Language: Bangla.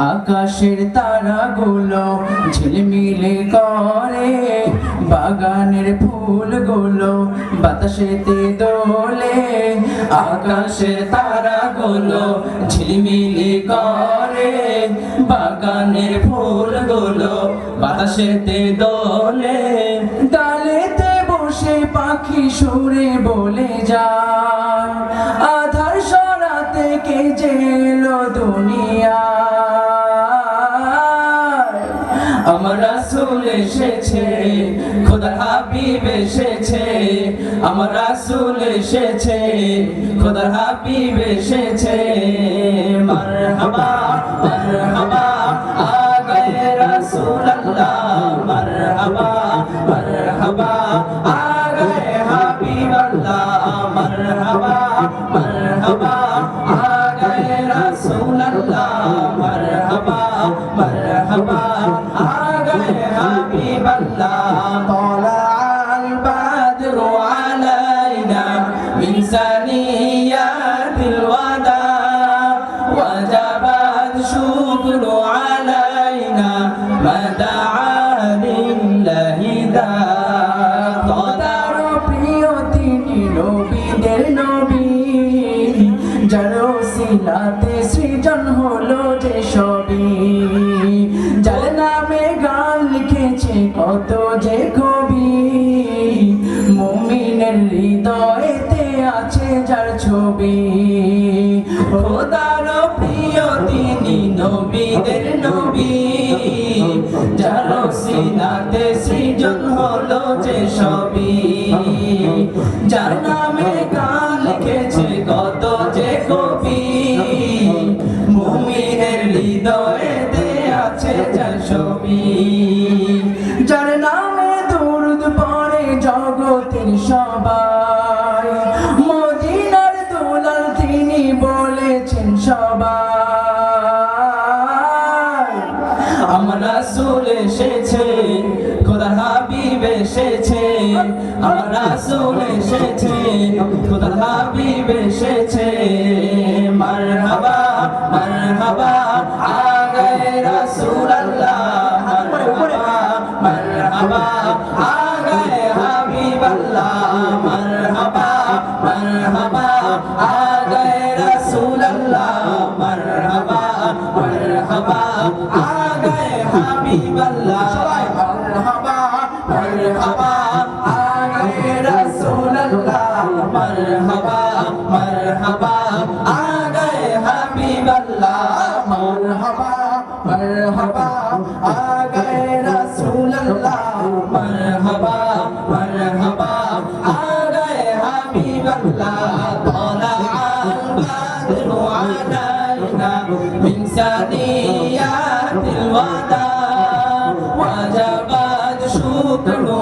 আকাশের তারাগুলো ঝিলমিলে করে, বাগানের ফুলগুলো বাতাসেতে দোলে। আকাশের তারাগুলো ঝিলমিলে করে, বাগানের ফুলগুলো বাতাসেতে দোলে। ডালেতে বসে পাখি সুরে বলে যায়, আধার সরাতে কে জেলো দুনিয়া? আমার রাসূল এসেছে, খোদা হাবিব এসেছে, আমার রাসূল এসেছে, খোদা হাবিব এসেছে। মারহাবা মারহাবা আ গয়ে রাসূল আল্লাহ মারহাবা মারহাবা হাবিব আল্লাহ طلع البدر علينا من ثنيات الوداع وجب الشكر علينا ما دعا لله داع খোদার প্রিয় তিনি নবীদের নবী যার সিলাতে সৃজন হলো যে সবই কত যে কবি, মুমিনের হৃদয়েতে আছে যার ছবি। খোদার প্রিয় তিনি নবীদের নবী। যার সিনাতে সৃজন হলো যে সবই। যার নামে গান লিখেছে কত যে কবি, মুমিনের হৃদয়েতে আছে যার ছবি। সবাই। মদিনার দুলাল তিনি বলেছেন সবাই, আমার রাসূল এসেছে, খোদা হাবিব এসেছে, আমার রাসূল এসেছে, খোদা হাবিব এসেছে। মারহাবা মারহাবা আ গয়ে রাসূল হাবিব আল্লাহ সবাই মারহাবা মারহাবা আ গয়ে রাসূল আল্লাহ মারহাবা মারহাবা আ গয়ে হাবিব আল্লাহ মারহাবা মারহাবা আ গয়ে রাসূল আল্লাহ মারহাবা মারহাবা আ গয়ে হাবিব আল্লাহ طلع البدر علينا من ثنيات الوداع যাবাদ শুকনো